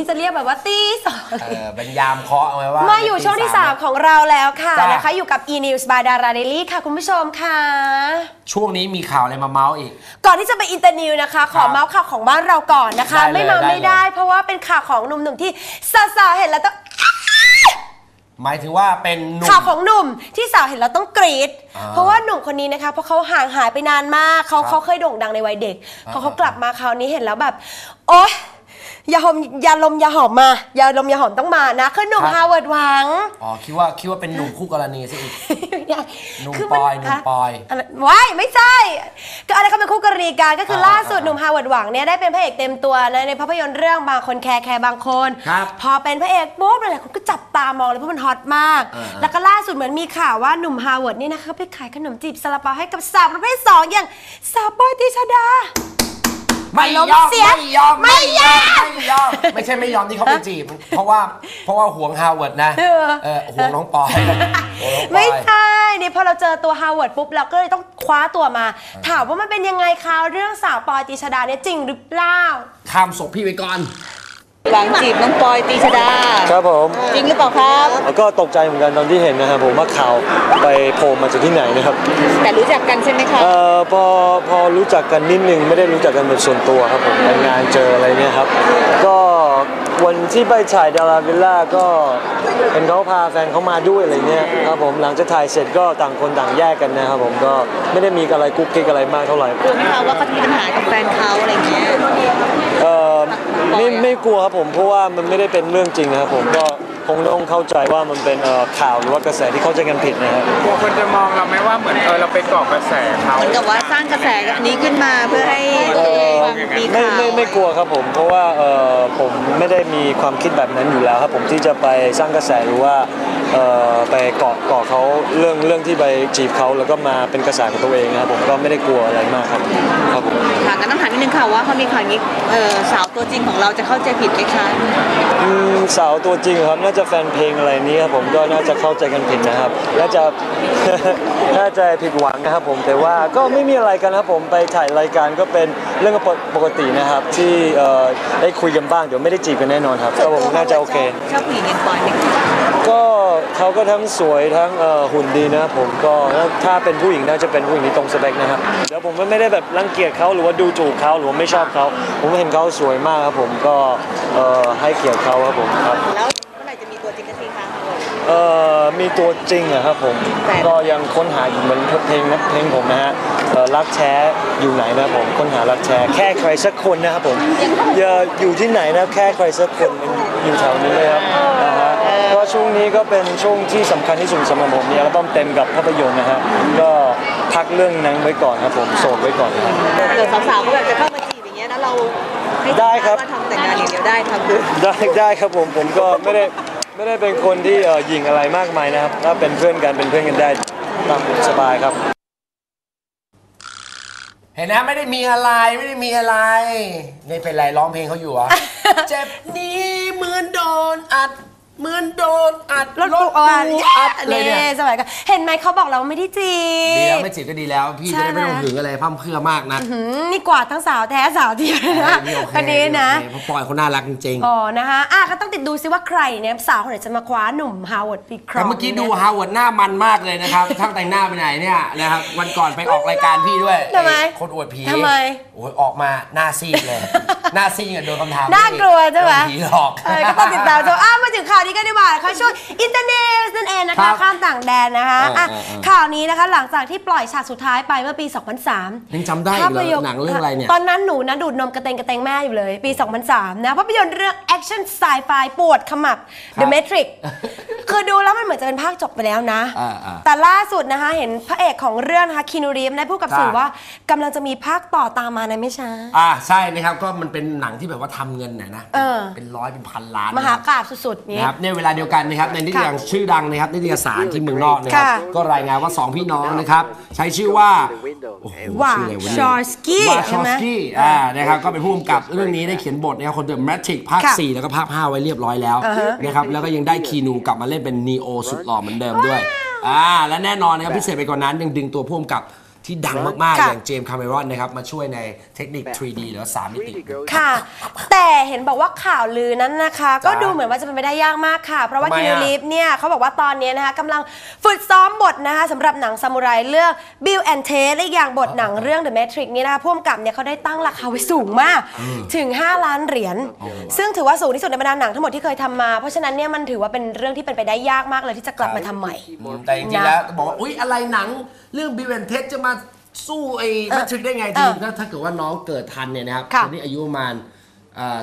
นี่จะเรียกแบบว่าตีสองเออเป็นยามเคาะเอาไว้ว่า มาอยู่ช่วงที่3ของเราแล้วค่ะจ้ะ นะคะ อยู่กับ e-news by Dara Daily ค่ะคุณผู้ชมค่ะ ช่วงนี้มีข่าวอะไรมาเมาส์อีก ก่อนที่จะไปอินเตอร์นิวนะคะ ขอครับเมาส์ข่าวของบ้านเราก่อนนะคะ ได้เลยไม่เมาได้ไม่ได้เลย เพราะว่าเป็นข่าวของหนุ่มๆที่สาวๆเห็นแล้วต้อง หมายถึงว่าเป็นหนุ่ม ข่าวของหนุ่มที่สาวเห็นแล้วต้องกรี๊ดอ่าเพราะว่าหนุ่มคนนี้นะคะเพราะเขาห่างหายไปนานมากเขาครับเขาเคยโด่งดังในวัยเด็กพอเขาอ่า กลับมาคราวนี้เห็นแล้วแบบ โอ๊ย ยาหอมยาลมยาหอมมายาลมยาหอมต้องมานะคือหนุ่มฮาวเวิร์ดหวัง อ๋อคิดว่าคิดว่าเป็นหนุ่มคู่กรณีซะอีกหนุ่มคืปอยหนุ่มปอยะไรว้ายไม่ใช่ ก็อะไรเขาเป็นคู่กรณีกันก็คืออ่าล่าสุดอ่าหนุ่มฮาวเวิร์ดหวังเนี่ยได้เป็นพระเอกเต็มตัวนะในภาพยนตร์เรื่องบางคนแคร์แคร์บางคนครับพอเป็นพระเอกปุ๊บหลายๆคนก็จับตามองเลยเพราะมันฮอตมากอ่าอ่าแล้วก็ล่าสุดเหมือนมีข่าวว่าหนุ่มฮาวเวิร์ดนี่นะคะเขาไปขายขนมจีบซาลาเปาให้กับสาวประเภทสองอย่างสาวปอยติชดา ไม่ยอมอารมณ์เสียไม่ยอมไม่ยอมไม่ยอมไม่ใช่ไม่ยอมที่เขาไปจีบ เพราะว่าเพราะว่าห่วงฮาวเวิร์ดนะเออเออห่วงน้องปอยห่วงน้องปอยไม่ใช่นี่พอเราเจอตัวฮาวเวิร์ดปุ๊บเราก็เลยต้องคว้าตัวมา ถามว่ามันเป็นยังไงคะเรื่องสาวปอยติชดาเนี่ยจริงหรือเปล่าข้ามศพพี่ไปก่อน หวังจีบน้องปอยตีชดา ครับผม จริงหรือเปล่าครับแล้วก็ตกใจเหมือนกันตอนที่เห็นนะครับผมว่าข่าวไปโผล่มาจากที่ไหนนะครับ แต่รู้จักกันใช่ไหมครับเอ่อพอพอรู้จักกันนิดนึงไม่ได้รู้จักกันเป็นส่วนตัวครับผมไปงานเจออะไรเนี่ยครับ ก็วันที่ไปถ่ายดาราวิลล่าก็เห็นเขาพาแฟนเขามาด้วยอะไรเงี้ยครับผมหลังจากถ่ายเสร็จก็ต่างคนต่างแยกกันนะครับผมก็ไม่ได้มีอะไรกุ๊กกิ๊กอะไรมากเท่าไหร่กลัวไหมคะว่าเขาจะมีปัญหากับแฟนเขาอะไรเงี้ยเอ่อ ไม่ไม่กลัวครับผมเพราะว่ามันไม่ได้เป็นเรื่องจริงนะครับผมก็คงต้องเข้าใจว่ามันเป็นเอ่อข่าวหรือว่ากระแสที่เข้าใจกันผิดนะครับกลัวคนจะมองเราไหมว่าเหมือนเออเราไปเกาะกระแสเขาเหมือนกับว่าสร้างกระแสนี้ขึ้นมาเพื่อให้มีไม่ข่าวไม่ไม่กลัวครับผม เพราะว่าเอ่อผมไม่ได้มีความคิดแบบนั้นอยู่แล้วครับผมที่จะไปสร้างกระแสหรือว่าเอ่อ ไปเกาะเกาะเขาเรื่องเรื่องที่ไปจีบเขาแล้วก็มาเป็นกระแสของตัวเองนะครับผมก็ไม่ได้กลัวอะไรมากครับครับผมค่ะงั้นต้องถามนิดนึงค่ะว่าเขามีข่าวนี้เอ่อสาวตัวจริงของเราจะเข้าใจผิดไหมคะอืมสาวตัวจริงครับน่าจะแฟนเพลงอะไรนี้ครับผมก็น่าจะเข้าใจกันผิดนะครับน่าจะน่าจะผิดหวังนะครับผมแต่ว่าก็ไม่มีอะไรกันครับผมไปถ่ายรายการก็เป็นเรื่องปกตินะครับที่เอ่อได้คุยกันบ้างเดี๋ยวไม่ได้จีบกันแน่นอนครับก็ผมน่าจะโอเคชอบผู้หญิงเงินปอยไหมก็ เขาก็ทั้งสวยทั้งเอ่อหุ่นดีนะครับผมก็ถ้าเป็นผู้หญิงน่าจะเป็นผู้หญิงที่ตรงสเปคนะครับเดี๋ยวผมก็ไม่ได้แบบรังเกียจเขาหรือว่าดูถูกเขาหรือว่าไม่ชอบเขาผมเห็นเขาสวยมากครับผมก็เอ่อให้เกียรติเขาครับผมครับแล้วเมื่อไหร่จะมีตัวจริงกันทีคะเอ่อมีตัวจริงอะครับผมแฟนก็ยังค้นหาอยู่เหมือนเพลงนะเพลงผมนะฮะเอ่อรักแท้อยู่ไหนนะครับผมค้นหารักแท้แค่ใครสักคนนะครับผมอย่าอยู่ที่ไหนนะแค่ใครสักคนมันอยู่แถวนี้เลยครับ นะฮะก็ช่วงนี้ก็เป็นช่วงที่สำคัญที่สุดสำหรับผมมีอัลบั้มเต็มกับภาพยนตร์นะฮะก็พักเรื่องนั้นไว้ก่อนครับผมโสดไว้ก่อนครับเกิดสาวๆเขาแบบจะเข้ามาจีบอย่างเงี้ยแล้วเราให้ได้ครับว่าทำแต่งงานอย่างเดียวได้ทำคือได้ได้ครับผมผมก็ไม่ได้ไม่ได้เป็นคนที่เอ่อหยิ่งอะไรมากมายนะครับถ้าเป็นเพื่อนกันเป็นเพื่อนกันได้ตามสบายครับเห็นนะไม่ได้มีอะไรไม่ได้มีอะไร นี่เป็นไรร้องเพลงเขาอยู่เหรอะเจ็บนี้เหมือนโดนอัด เหมือนโดนอัดรถปูอัดอัดเลยเนี่ยสมัยก่อนเห็นไหมเขาบอกเราไม่ได้จีดีแล้วบ ไม่จีบก็ดีแล้ว พี่ใช่จะได้ไม่ต้องไหมหึงอะไรพร่ำเพรื่อมากนะ หืมนี่กว่าดทั้งสาวแท้สาวเทียมเลยนะนี่โอเคคนนี้นะโอเคเพราะปอยเขาน่ารักจริงๆอ๋อนะคะอะก็ต้องติดดูซิว่าใครเนี่ยสาวคนไหนจะมาคว้าหนุ่มฮาวเวิร์ดปีครอแต่งเมื่อกี้ดูนะฮาวเวิร์ดหน้ามันมากเลยนะครับ ช่างแต่งหน้าไปไหนเนี่ยนะครับวันก่อนไปออกรายการพี่ด้วยทำไมอ้คนอวดผีทำไมโอ้ยออกมาหน้าซีดเลย หน้าซีดกับโดนคำถามน่ากลัวใช่ไหมโดนผีหลอก เออก็ต้องติดตามชมอะมาถึงข่าวนี้กันดีกว่านะคะช่วงอินเตอร์เน็ตนั่นเองนะครัคะบข้ามต่างแดนนะคะเอออะเออเออ ข่าวนี้นะคะหลังจากที่ปล่อยฉากสุดท้ายไปเมื่อปี 2003 ยังจำได้อีกเหรอหนังเรื่องอะไรเนี่ย ตอนนั้นหนูนะดูดนมกระเตงกระเตงแม่อยู่เลยปี 2003 นะภาพยนตร์เรื่องแอคชั่นไซไฟปวดขมับ The Matrix คือดูแล้วมันเหมือนจะเป็นภาคจบไปแล้วนะ อ่าอ่าแต่ล่าสุดนะคะ เห็นพระเอกของเรื่องนะคะคีนูรีฟได้พูดกับครับสื่อว่ากำลังจะมีภาคต่อตามมาในไม่ช้า อ่าใช่นะครับก็มันเป็นหนังที่แบบว่าทำเงินน่ะนะเออ เป็นร้อยเป็นพันล้านมนะหาครับกาบสุดๆนี้ นะครับในเวลาเดียวกันนะครับในนิตยสารชื่อดังนะครับนิตยสารที่เมืองนอกนะครับค่ะก็รายงานว่าสองพี่น้องนะครับใช้ชื่อว่าโอ้โหว่าชื่ออะไรวะชเนี่อยร์สกี้วาชใช่อไหฟมสกี้อ่านะครับก็เป็นผู้กำกับเรื่องนี้ได้เขียนบทนะครับคนเดิมแมทริกภาค ค่ะ4 แล้วก็ภาค 5 ไว้เรียบร้อยแล้วอ่าฮะนะครับแล้วก็ยังได้คีนูกลับมาเล่นเป็นนีโอสุดหล่อเหมือนเดิมด้วย อ่าและแน่นอนนะครับพิเศษไปกว่านั้นยังดึงตัวพ่วงกับ ที่ดังมาก ๆ ค่ะ อย่างเจมส์คาเมรอนนะครับ มาช่วยในเทคนิค 3D หรือว่า3มิติ ค่ะ แต่เห็นบอกว่าข่าวลือนั้นนะคะ ก็จ้าดูเหมือนว่าจะเป็นไปได้ยากมากค่ะ เพราะว่าทำไมคินูอะรีฟเนี่ยเขาบอกว่าตอนนี้นะคะกำลังฝึกซ้อมบทนะคะสำหรับหนังซามูไรเรื่อง Bill and Ted และอีกอย่างบทหนังเรื่อง The Matrix นี่นะคะพ่วงกับเนี่ยเขาได้ตั้งราคาไว้สูงมาก ถึง 5 ล้านเหรียญซึ่งถือว่าสูงที่สุดในบรรดาหนังทั้งหมดที่เคยทำมา เพราะฉะนั้นเนี่ยมันถือว่าเป็นเรื่องที่เป็นไปได้ยากมากเลยที่จะกลับมาทำใหม่แต่จริงๆนะแล้วบอกว่าอุ๊ย อะไรหนัง เรื่องบิวแอนเทสจะมา สู้ไอ้แมทริกได้ไงจริงเออๆถ้าถ้าเกิดว่าน้องเกิดทันเนี่ยนะครับค่ะตอนนี้อายุประมาณ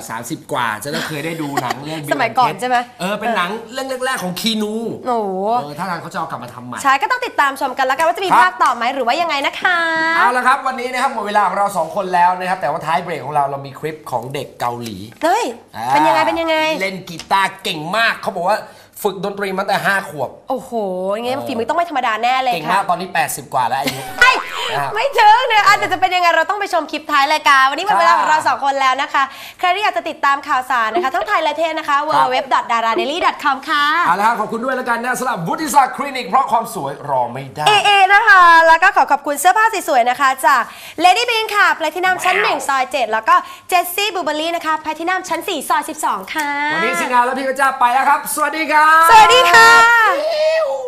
สามสิบกว่าจะได้เคยได้ดูหนังเรื่องสมัยก่อนใช่ไหม เออเป็นหนังเรื่องแรกๆของคีนูโอ้โหเออถ้าทางเขาจะเอากลับมาทำใหม่ ใช่ก็ต้องติดตามชมกันแล้วกันว่าจะมีครับ ภาคต่อไหมหรือว่ายังไงนะคะ เอาละครับ วันนี้นะครับหมดเวลาของเราสองคนแล้วนะครับแต่ว่าท้ายเบรกของเราเรามีคลิปของเด็กเกาหลี เฮ้ยอ่าเป็นยังไง เป็นยังไง เล่นกีตาร์เก่งมากเขาบอกว่า ฝึกดนตรีมาตั้งแต่ 5 ขวบ โอ้โหอย่างงี้ฝีมือต้องไม่ธรรมดาแน่เลยเก่งค่ะมากตอนนี้ 80 กว่าแล้วอายุ ไอ้นะครับไม่ถึงเนี่ยอาจจะจะเป็นยังไงเราต้องไปชมคลิปท้ายรายการ วันนี้หมดเวลาของเราสองคนแล้วนะคะ ใครที่อยากจะติดตามข่าวสารนะคะ ทั้งไทยและเทศนะคะ www.daradaily.com ค่ะ เอาละครับขอบคุณด้วยแล้วกันนะสำหรับวุฒิศักดิ์คลินิก เพราะความสวยรอไม่ได้ เอเอนะคะ แล้วก็ขอขอบคุณเสื้อผ้าสวยๆนะคะ จาก Lady Bean ค่ะแพลทินัมชั้น 1 ซอย 7 แล้วก็ Jessie b u r b e r r y นะคะแพลทินัมชั้น 4 ซอย 12 ค่ะ วันนี้สิงานแล้วพี่ก็จะไปแล้วครับ สวัสดีครับสวัสดีค่ะ